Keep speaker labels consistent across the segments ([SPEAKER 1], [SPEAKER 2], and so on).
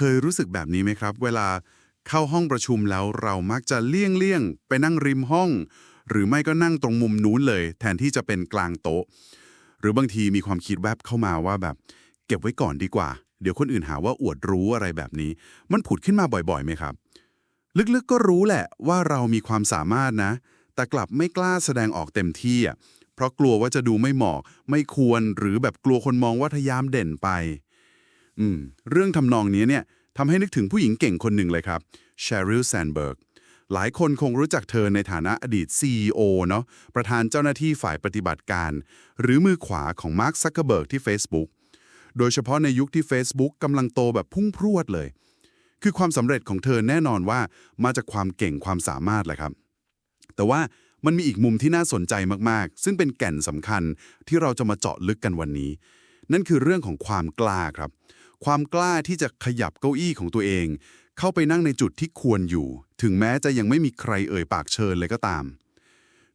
[SPEAKER 1] คยรู้สึกแบบนี้ไหมครับ เวลาเข้าห้องประชุมแล้วเรามักจะเลี่ยงเลี่ยงไปนั่งริมห้อง หรือไม่ก็นั่งตรงมุมนู้นเลย แทนที่จะเป็นกลางโต๊ะ หรือบางทีมีความคิดแวบเข้ามาว่าแบบ เก็บไว้ก่อนดีกว่า เดี๋ยวคนอื่นหาว่าอวดรู้อะไรแบบนี้ มันผุดขึ้นมาบ่อยๆไหมครับ ลึกๆก็รู้แหละว่าเรามีความสามารถนะ แต่กลับไม่กล้าแสดงออกเต็มที่อะเพราะกลัวว่าจะดูไม่เหมาะไม่ควรหรือแบบกลัวคนมองว่าทยามเด่นไป อืมเรื่องทำนองนี้เนี่ยทำให้นึกถึงผู้หญิงเก่งคนหนึ่งเลยครับ Sheryl Sandberg หลายคนคงรู้จักเธอในฐานะอดีต CEO เนาะประธานเจ้าหน้าที่ฝ่ายปฏิบัติการ หรือมือขวาของ Mark Zuckerberg ที่ Facebook โดยเฉพาะในยุคที่ Facebook กำลังโตแบบพุ่งพรวดเลย คือความสำเร็จของเธอแน่นอนว่ามาจากความเก่งความสามารถแหละครับ แต่ว่ามันมีอีกมุมที่น่าสนใจมากๆ ซึ่งเป็นแก่นสำคัญที่เราจะมาเจาะลึกกันวันนี้ นั่นคือเรื่องของความกล้าครับ ความกล้าที่จะขยับเก้าอี้ของตัวเอง เข้าไปนั่งในจุดที่ควรอยู่ ถึงแม้จะยังไม่มีใครเอ่ยปากเชิญเลยก็ตาม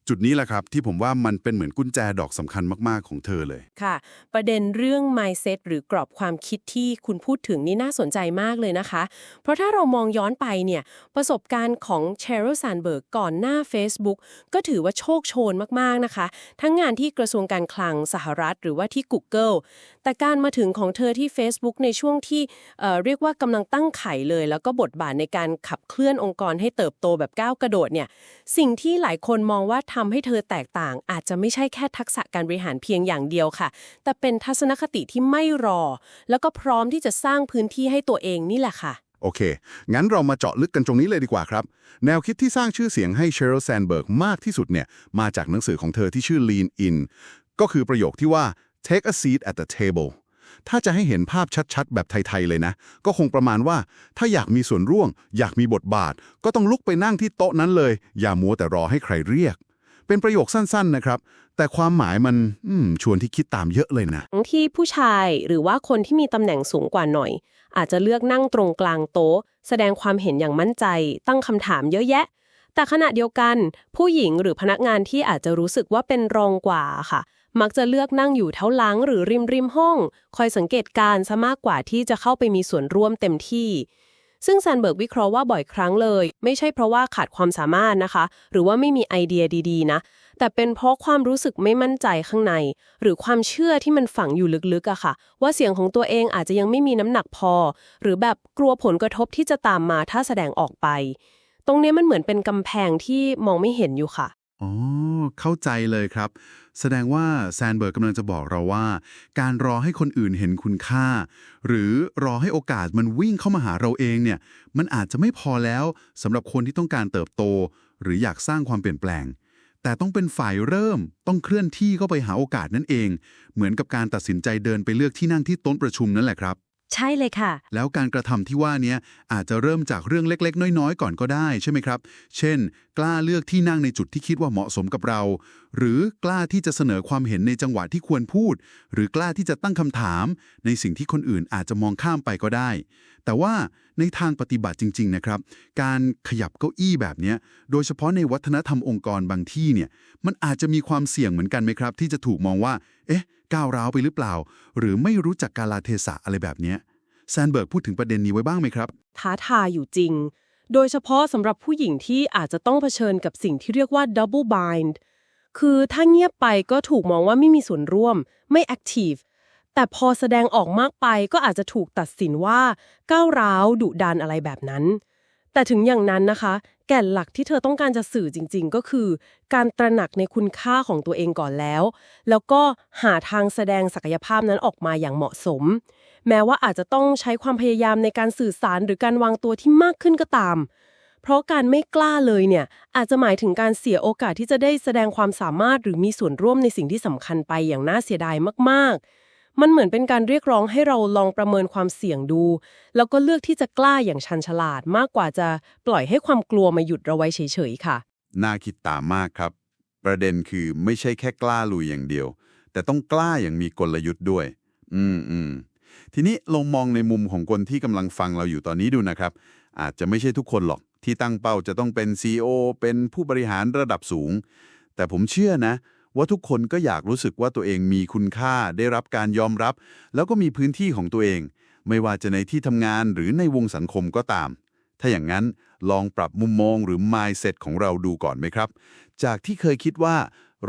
[SPEAKER 1] จุดนี้แหละครับที่ผมว่ามันเป็นเหมือนกุญแจดอกสำคัญมาก ๆ ของเธอเลย
[SPEAKER 2] ค่ะ ประเด็นเรื่อง mindset หรือกรอบความคิดที่คุณพูดถึงนี่น่าสนใจมากเลยนะคะ เพราะถ้าเรามองย้อนไปเนี่ย ประสบการณ์ของ Sheryl Sandberg ก่อนหน้า Facebook ก็ถือว่าโชคโชนมาก ๆ นะคะ ทั้งงานที่กระทรวงการคลังสหรัฐ หรือว่าที่ Google แต่การมาถึงของเธอที่ Facebook ในช่วงที่เอ่อเรียกว่ากำลังตั้งไข่เลย แล้วก็บทบาทในการขับเคลื่อนองค์กรให้เติบโตแบบก้าวกระโดดเนี่ยสิ่งที่หลายคนมองว่าททำให้เธอแตกต่าง อาจจะไม่ใช่แค่ทักษะการบริหารเพียงอย่างเดียวค่ะ แต่เป็นทัศนคติที่ไม่รอ แล้วก็พร้อมที่จะสร้างพื้นที่ให้ตัวเองนี่แหละค่ะ
[SPEAKER 3] โอเค งั้นเรามาเจาะลึกกันตรงนี้เลยดีกว่าครับ แนวคิดที่สร้างชื่อเสียงให้ Sheryl Sandberg มากที่สุดเนี่ยมาจากหนังสือของเธอที่ชื่อ Lean In ก็คือประโยคที่ว่า take a seat at the table ถ้าจะให้เห็นภาพชัดๆ แบบไทย ๆ เลยนะ ก็คงประมาณว่าถ้าอยากมีส่วนร่วม อยากมีบทบาท ก็ต้องลุกไปนั่งที่โต๊ะนั้นเลย อย่ามัวแต่รอให้ใครเรียก เป็นประโยคสั้นๆนะครับ แต่ความหมายมันมชวนที่คิดตามเยอะเลยนะ
[SPEAKER 2] ที่ผู้ชายหรือว่าคนที่มีตำแหน่งสูงกว่าหน่อย อาจจะเลือกนั่งตรงกลางโต๊ะ แสดงความเห็นอย่างมั่นใจ ตั้งคำถามเยอะแยะ แต่ขณะเดียวกัน ผู้หญิงหรือพนักงานที่อาจจะรู้สึกว่าเป็นรองกว่าค่ะ มักจะเลือกนั่งอยู่เท้าหลังหรือริมริมห้อง คอยสังเกตการณ์ซะมากกว่าที่จะเข้าไปมีส่วนร่วมเต็มที่ ซึ่งแซนเบิร์กวิเคราะห์ว่าบ่อยครั้งเลย ไม่ใช่เพราะว่าขาดความสามารถนะคะ หรือว่าไม่มีไอเดียดีๆ นะ แต่เป็นเพราะความรู้สึกไม่มั่นใจข้างใน หรือความเชื่อที่มันฝังอยู่ลึกๆอะค่ะ ว่าเสียงของตัวเองอาจจะยังไม่มีน้ำหนักพอ หรือแบบกลัวผลกระทบที่จะตามมาถ้าแสดงออกไป ตรงนี้มันเหมือนเป็นกำแพงที่มองไม่เห็นอยู่ค่ะ
[SPEAKER 1] อ๋อ เข้าใจเลยครับ แสดงว่าแซนเบิร์กกำลังจะบอกเราว่า การรอให้คนอื่นเห็นคุณค่า หรือรอให้โอกาสมันวิ่งเข้ามาหาเราเองเนี่ย มันอาจจะไม่พอแล้วสำหรับคนที่ต้องการเติบโต หรืออยากสร้างความเปลี่ยนแปลง แต่ต้องเป็นฝ่ายเริ่มต้องเคลื่อนที่เข้าไปหาโอกาสนั่นเอง เหมือนกับการตัดสินใจเดินไปเลือกที่นั่งที่โต๊ะประชุมนั่นแหละครับ
[SPEAKER 2] ใช่เลยค่ะ
[SPEAKER 1] แล้วการกระทำที่ว่าเนี้ยอาจจะเริ่มจากเรื่องเล็ก ๆ น้อย ๆ ก่อนก็ได้ใช่ไหมครับ เช่น กล้าเลือกที่นั่งในจุดที่คิดว่าเหมาะสมกับเรา หรือกล้าที่จะเสนอความเห็นในจังหวะที่ควรพูด หรือกล้าที่จะตั้งคำถาม ในสิ่งที่คนอื่นอาจจะมองข้ามไปก็ได้ แต่ว่าในทางปฏิบัติจริง ๆ นะครับ การขยับเก้าอี้แบบนี้โดยเฉพาะในวัฒนธรรมองค์กรบางที่เนี่ยมันอาจจะมีความเสี่ยงเหมือนกันไหมครับ ที่จะถูกมองว่า เอ๊ะ ก้าวร้าวไปหรือเปล่า หรือไม่รู้จักกาลาเทศะอะไรแบบนี้แซนเบิร์กพูดถึงประเด็นนี้ไว้บ้างไหมครับ
[SPEAKER 2] ท้าทายอยู่จริง โดยเฉพาะสำหรับผู้หญิงที่อาจจะต้องเผชิญกับสิ่งที่เรียกว่า double bind คือถ้าเงียบไปก็ถูกมองว่าไม่มีส่วนร่วม ไม่ active แต่พอแสดงออกมากไปก็อาจจะถูกตัดสินว่าก้าวร้าวดุดันอะไรแบบนั้น แต่ถึงอย่างนั้นนะคะ แก่นหลักที่เธอต้องการจะสื่อจริง ๆ ก็คือ การตระหนักในคุณค่าของตัวเองก่อนแล้ว แล้วก็หาทางแสดงศักยภาพนั้นออกมาอย่างเหมาะสม แม้ว่าอาจจะต้องใช้ความพยายามในการสื่อสารหรือการวางตัวที่มากขึ้นก็ตาม เพราะการไม่กล้าเลยเนี่ยอาจจะหมายถึงการเสียโอกาสที่จะได้แสดงความสามารถหรือมีส่วนร่วมในสิ่งที่สำคัญไปอย่างน่าเสียดายมากๆ มันเหมือนเป็นการเรียกร้องให้เราลองประเมินความเสี่ยงดู แล้วก็เลือกที่จะกล้าอย่างชันฉลาดมากกว่าจะปล่อยให้ความกลัวมาหยุดเราไว้เฉยๆค่ะ
[SPEAKER 4] น่าคิดตามมากครับ ประเด็นคือไม่ใช่แค่กล้าลุยอย่างเดียว แต่ต้องกล้าอย่างมีกลยุทธ์ด้วย อืมอืมทีนี้ลองมองในมุมของคนที่กำลังฟังเราอยู่ตอนนี้ดูนะครับ อาจจะไม่ใช่ทุกคนหรอกที่ตั้งเป้าจะต้องเป็น CEO เป็นผู้บริหารระดับสูง แต่ผมเชื่อนะ ว่าทุกคนก็อยากรู้สึกว่าตัวเองมีคุณค่าได้รับการยอมรับ แล้วก็มีพื้นที่ของตัวเอง
[SPEAKER 5] ไม่ว่าจะในที่ทำงานหรือในวงสังคมก็ตาม ถ้าอย่างนั้นลองปรับมุมมองหรือ mindset ของเราดูก่อนไหมครับ จากที่เคยคิดว่า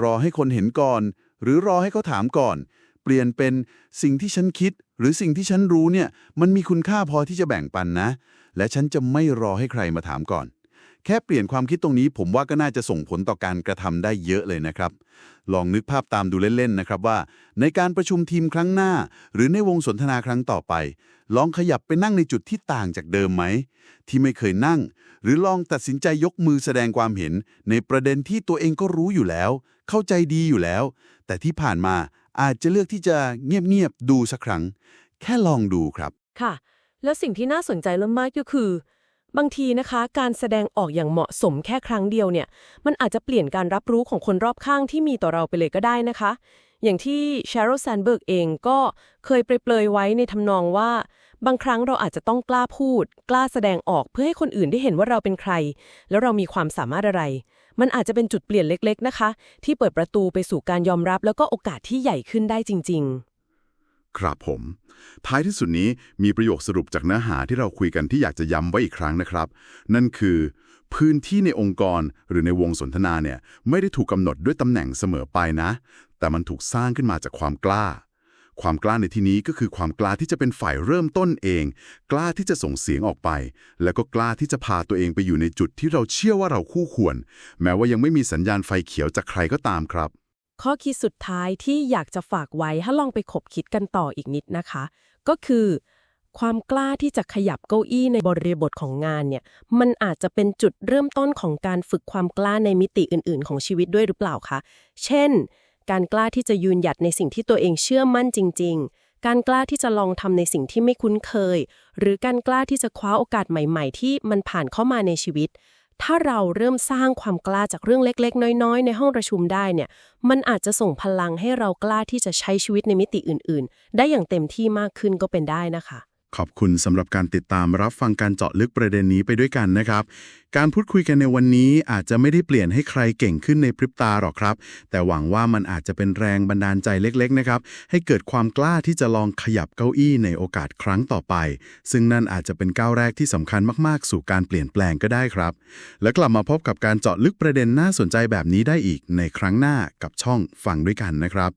[SPEAKER 5] รอให้คนเห็นก่อน หรือรอให้เขาถามก่อน เปลี่ยนเป็นสิ่งที่ฉันคิด หรือสิ่งที่ฉันรู้เนี่ยมันมีคุณค่าพอที่จะแบ่งปันนะ และฉันจะไม่รอให้ใครมาถามก่อน แค่เปลี่ยนความคิดตรงนี้ผมว่าก็น่าจะส่งผลต่อการกระทำได้เยอะเลยนะครับ ลองนึกภาพตามดูเล่นๆนะครับว่า ในการประชุมทีมครั้งหน้า หรือในวงสนทนาครั้งต่อไป ลองขยับไปนั่งในจุดที่ต่างจากเดิมไหม ที่ไม่เคยนั่ง หรือลองตัดสินใจยกมือแสดงความเห็น ในประเด็นที่ตัวเองก็รู้อยู่แล้ว เข้าใจดีอยู่แล้ว แต่ที่ผ่านมาอาจจะเลือกที่จะเงียบๆดูสักครั้ง แค่ลองดูครับ
[SPEAKER 2] ค่ะ แล้วสิ่งที่น่าสนใจเริ่มมากก็คือ บางทีนะคะ การแสดงออกอย่างเหมาะสมแค่ครั้งเดียวเนี่ย มันอาจจะเปลี่ยนการรับรู้ของคนรอบข้างที่มีต่อเราไปเลยก็ได้นะคะ อย่างที่ Sheryl Sandberg เองก็เคยเปรยๆไว้ในทำนองว่า บางครั้งเราอาจจะต้องกล้าพูด กล้าแสดงออกเพื่อให้คนอื่นได้เห็นว่าเราเป็นใคร แล้วเรามีความสามารถอะไร มันอาจจะเป็นจุดเปลี่ยนเล็ก ๆนะคะ ที่เปิดประตูไปสู่การยอมรับแล้วก็โอกาสที่ใหญ่ขึ้นได้จริง ๆ
[SPEAKER 1] ครับผม ท้ายที่สุดนี้มีประโยคสรุปจากเนื้อหาที่เราคุยกันที่อยากจะย้ำไว้อีกครั้งนะครับ นั่นคือ พื้นที่ในองค์กรหรือในวงสนทนาเนี่ยไม่ได้ถูกกำหนดด้วยตำแหน่งเสมอไปนะ แต่มันถูกสร้างขึ้นมาจากความกล้า ความกล้าในที่นี้ก็คือความกล้าที่จะเป็นฝ่ายเริ่มต้นเอง กล้าที่จะส่งเสียงออกไป แล้วก็กล้าที่จะพาตัวเองไปอยู่ในจุดที่เราเชื่อว่าเราคู่ควร แม้ว่ายังไม่มีสัญญาณไฟเขียวจากใครก็ตามครับ
[SPEAKER 2] ข้อคิดสุดท้ายที่อยากจะฝากไว้ให้ลองไปขบคิดกันต่ออีกนิดนะคะ ก็คือ ความกล้าที่จะขยับเก้าอี้ในบริบทของงานเนี่ย มันอาจจะเป็นจุดเริ่มต้นของการฝึกความกล้าในมิติอื่น ๆ ของชีวิตด้วยหรือเปล่าคะ เช่น การกล้าที่จะยืนหยัดในสิ่งที่ตัวเองเชื่อมั่นจริง ๆ การกล้าที่จะลองทำในสิ่งที่ไม่คุ้นเคย หรือการกล้าที่จะคว้าโอกาสใหม่ ๆ ที่มันผ่านเข้ามาในชีวิต ถ้าเราเริ่มสร้างความกล้าจากเรื่องเล็กๆ น้อยๆ ในห้องประชุมได้เนี่ย มันอาจจะส่งพลังให้เรากล้าที่จะใช้ชีวิตในมิติอื่น ๆ ได้อย่างเต็มที่มากขึ้นก็เป็นได้นะคะ
[SPEAKER 1] ขอบคุณสำหรับการติดตามรับฟังการเจาะลึกประเด็นนี้ไปด้วยกันนะครับ การพูดคุยกันในวันนี้อาจจะไม่ได้เปลี่ยนให้ใครเก่งขึ้นในพริบตาหรอกครับ แต่หวังว่ามันอาจจะเป็นแรงบันดาลใจเล็กๆนะครับ ให้เกิดความกล้าที่จะลองขยับเก้าอี้ในโอกาสครั้งต่อไป ซึ่งนั่นอาจจะเป็นก้าวแรกที่สำคัญมากๆ สู่การเปลี่ยนแปลงก็ได้ครับ และกลับมาพบกับการเจาะลึกประเด็นน่าสนใจแบบนี้ได้อีกในครั้งหน้ากับช่องฟังด้วยกันนะครับ